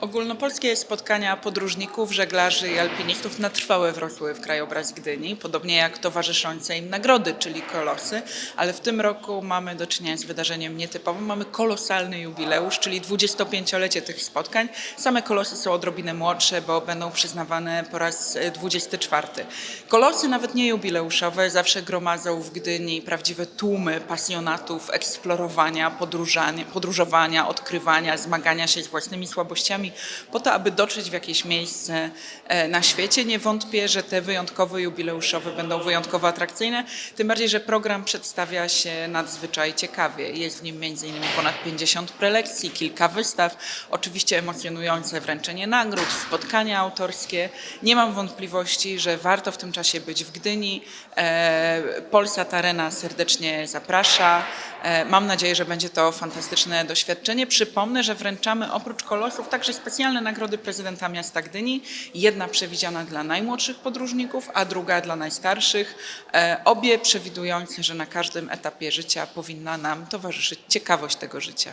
Ogólnopolskie spotkania podróżników, żeglarzy i alpinistów na trwałe wrosły w krajobraz Gdyni, podobnie jak towarzyszące im nagrody, czyli kolosy, ale w tym roku mamy do czynienia z wydarzeniem nietypowym. Mamy kolosalny jubileusz, czyli 25-lecie tych spotkań. Same kolosy są odrobinę młodsze, bo będą przyznawane po raz e, 24. Kolosy nawet nie jubileuszowe zawsze gromadzą w Gdyni prawdziwe tłumy pasjonatów eksplorowania, podróżowania, odkrywania, zmagania się z własnymi słabościami, po to, aby dotrzeć w jakieś miejsce e, na świecie. Nie wątpię, że te wyjątkowe jubileuszowe będą wyjątkowo atrakcyjne, tym bardziej, że program przedstawia się nadzwyczaj ciekawie. Jest w nim m.in. ponad 50 prelekcji, kilka wystaw, oczywiście emocjonujące wręczenie nagród, spotkania autorskie. Nie mam wątpliwości, że warto w tym czasie być w Gdyni. E, Polsat Arena serdecznie zaprasza. E, Mam nadzieję, że będzie to fantastyczne doświadczenie. Przypomnę, że wręczamy oprócz kolosów także specjalne nagrody prezydenta miasta Gdyni. Jedna przewidziana dla najmłodszych podróżników, a druga dla najstarszych. E, Obie przewidujące, że na każdym etapie życia powinna nam towarzyszyć ciekawość tego życia.